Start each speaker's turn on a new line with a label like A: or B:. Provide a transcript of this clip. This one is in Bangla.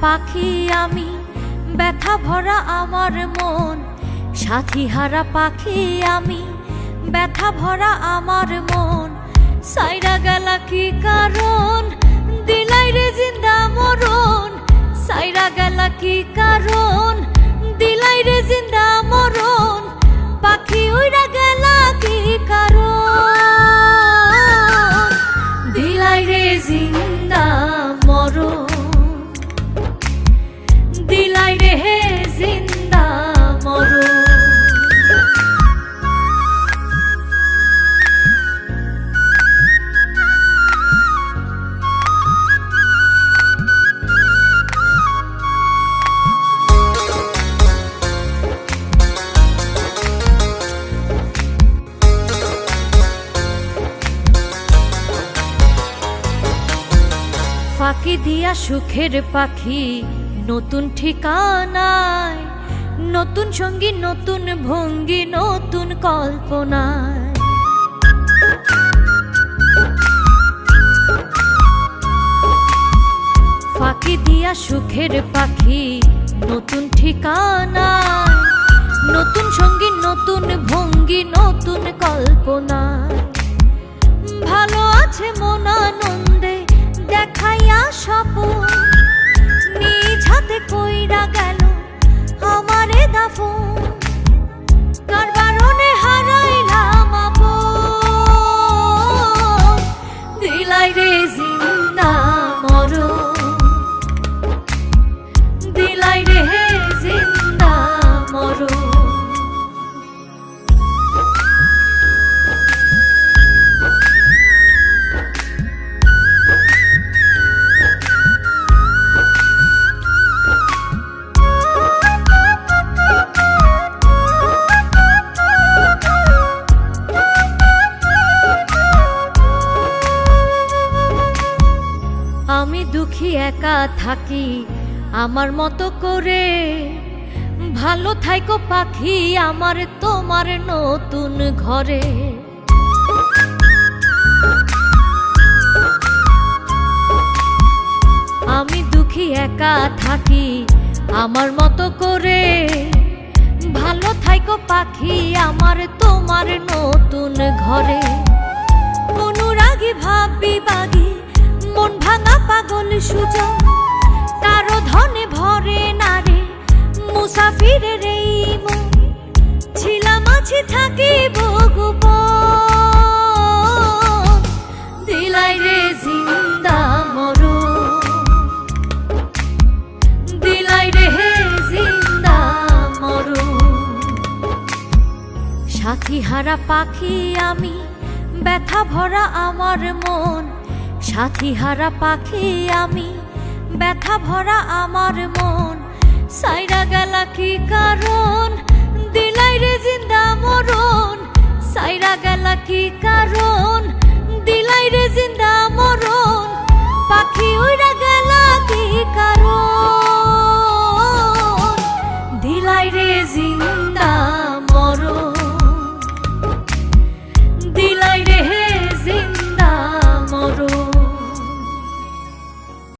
A: পাখি আমি, ব্যথা ভরা আমার মন। সাথী হারা পাখি আমি, ব্যথা ভরা আমার মন। সাইরা গেলা কি কারণ? দিলাই রে জিন্দা মরণ। ফাঁকি দিয়া সুখের পাখি, নতুন ঠিকানায়। নতুন সঙ্গী, নতুন ভঙ্গি, নতুন কল্পনায়। ফাঁকি দিয়া সুখের পাখি, নতুন ঠিকানায়। নতুন সঙ্গী, নতুন ভঙ্গি, নতুন কল্পনায়। আমি দুঃখী একা থাকি, আমার মতো করে। ভালো থাইকো পাখি, আমার তোমার নতুন ঘরে। আমি দুঃখী একা থাকি, আমার মতো করে। ভালো থাইকো পাখি, আমার তোমার নতুন ঘরে। অনুরাগী ভাবি বাগি সুজন কারও ধনে ভরে না রে মুসাফিরের এই মন। ছিলাম, আছি, থাকি ভোগুব দিলাই রে জিন্দা মরো দিলাই রে হে জিন্দা মরো সাথী হারা পাখি আমি, ব্যথা ভরা আমার মন। সাথী হারা পাখি আমি, ব্যথা ভরা আমার মন। সাইরা গেলা কি কারণ? দিলাই রে জিন্দা মরণ। সাইরা গেলা কি কারণ?